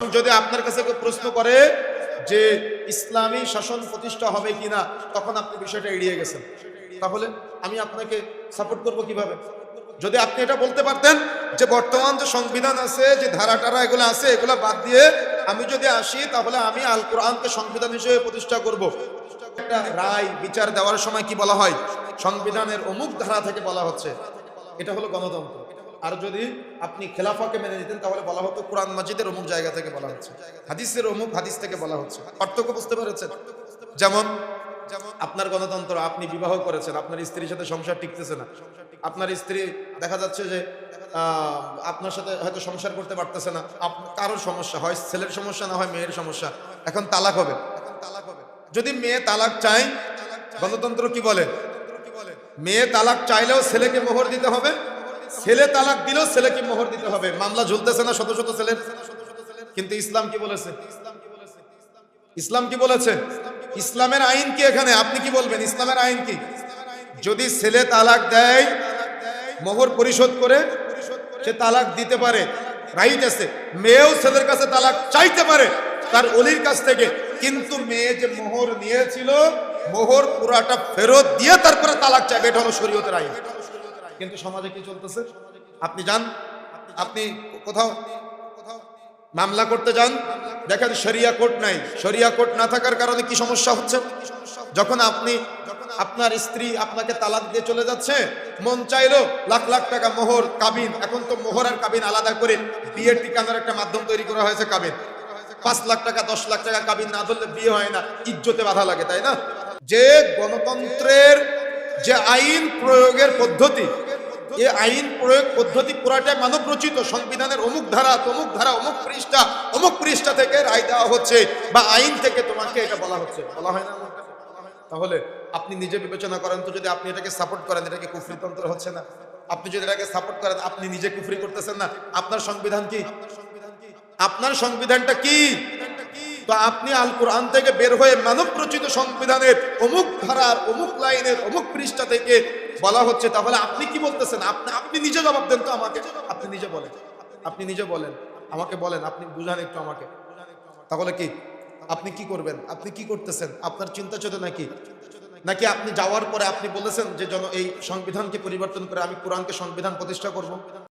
যদি আপনার কাছে কেউ প্রশ্ন করে যে ইসলামী শাসন প্রতিষ্ঠা হবে কিনা, তখন আপনি বিষয়টা এড়িয়ে গেছেন। তাহলে আমি আপনাকে সাপোর্ট করব কীভাবে? যদি আপনি এটা বলতে পারতেন যে বর্তমান যে সংবিধান আছে, যে ধারা টারা এগুলো আছে, এগুলো বাদ দিয়ে আমি যদি আসি, তাহলে আমি আল কোরআনকে সংবিধান হিসেবে প্রতিষ্ঠা করব। একটা রায়, বিচার দেওয়ার সময় কি বলা হয়? সংবিধানের অমুক ধারা থেকে বলা হচ্ছে। এটা হলো গণতন্ত্র। আর যদি আপনি খেলাফাকে মেনে নিতেন, তাহলে বলা হতো কোরআন মাজিদের অমুক জায়গা থেকে বলা হচ্ছে। হাদিসের অমুক হাদিস থেকে বলা হচ্ছে। পার্থক্য বুঝতে পেরেছেন? যেমন, আপনার গণতন্ত্র, আপনি বিবাহ করেছেন, আপনার স্ত্রীর সাথে সংসার টিকতেছে না। আপনার স্ত্রী, দেখা যাচ্ছে যে আপনার সাথে হয়তো সংসার করতে পারতেছে না। কারোর সমস্যা, হয় ছেলের সমস্যা না হয় মেয়ের সমস্যা। এখন তালাক হবে এখন তালাক হবে। যদি মেয়ে তালাক চায়, গণতন্ত্র কি বলে? মেয়ে তালাক চাইলেও ছেলেকে মোহর দিতে হবে। ছেলে তালাক দিলেও ছেলেকে মোহর দিতে হবে। মামলা ঝুলতেছে না শত শত ছেলের। কিন্তু ইসলাম কি বলেছে? ইসলাম কি বলেছে? ইসলামের আইন কি এখানে? আপনি কি বলবেন? ইসলামের আইন কি? যদি ছেলে তালাক দেয়, মোহর পরিশোধ করে, সে তালাক দিতে পারে। রাইট আছে। মেয়েও ছেলের কাছে তালাক চাইতে পারে, তার অলির কাছ থেকে। কিন্তু মেয়ে যে মোহর নিয়েছিল, মোহর পুরাটা ফেরত দিয়ে তারপরে তালাক চাইবে। এটা হলো শরীয়তের আইন। কিন্তু সমাজে কি চলতেছে? আপনি যান, আপনি কোথাও মামলা করতে যান, দেখেন শরিয়া কোর্ট নাই। শরিয়া কোর্ট না থাকার কারণে কি সমস্যা হচ্ছে? যখন আপনি, আপনার স্ত্রী আপনাকে তালাক দিয়ে চলে যাচ্ছে, মন চাইলো লাখ লাখ টাকা মোহর, কাবিন, এখন তো মোহর আর কাবিন আলাদা করে বিয়ের টিকানোর একটা মাধ্যম তৈরি করা হয়েছে কাবিন। পাঁচ লাখ টাকা, দশ লাখ টাকা কাবিন না ধরলে বিয়ে হয় না, ইজ্জতে বাধা লাগে, তাই না? যে গণতন্ত্রের যে আইন প্রয়োগের পদ্ধতি এই আইন প্রয়োগ পদ্ধতি পুরাটাই মানব রচিত সংবিধানের অমুক ধারা, তমুক ধারা, অমুক পৃষ্ঠা অমুক পৃষ্ঠা থেকে রায় দেওয়া হচ্ছে বা আইন থেকে তোমাকে এটা বলা হচ্ছে। বলা হয় না? তাহলে আপনি নিজে বিবেচনা করেন তো যদি আপনি এটাকে সাপোর্ট করেন এটাকে কুফরিতন্ত্র হচ্ছে না? আপনি যদি এটাকে সাপোর্ট করেন, আপনি নিজে কুফরি করতেছেন না? আপনার সংবিধান কি? আপনার সংবিধানটা কি? তো আপনি আল কোরআন থেকে বের হয়ে মানব রচিত সংবিধানের অমুক ধারার, অমুক লাইনের, অমুক পৃষ্ঠা থেকে বলা হচ্ছে, তাহলে আপনি কি বলতেছেন? আপনি আপনি নিজে জবাব দেন তো আমাকে। আপনি নিজে বলেন। আপনি নিজে বলেন। আমাকে বলেন, আপনি বুঝান একটু আমাকে। তাহলে কি? আপনি কি করবেন? আপনি কি করতেছেন? আপনার চিন্তা চেতনা কি? নাকি আপনি যাওয়ার পরে আপনি বলেছেন যে জন এই সংবিধানকে পরিবর্তন করে আমি কোরআনকে সংবিধান প্রতিষ্ঠা করব?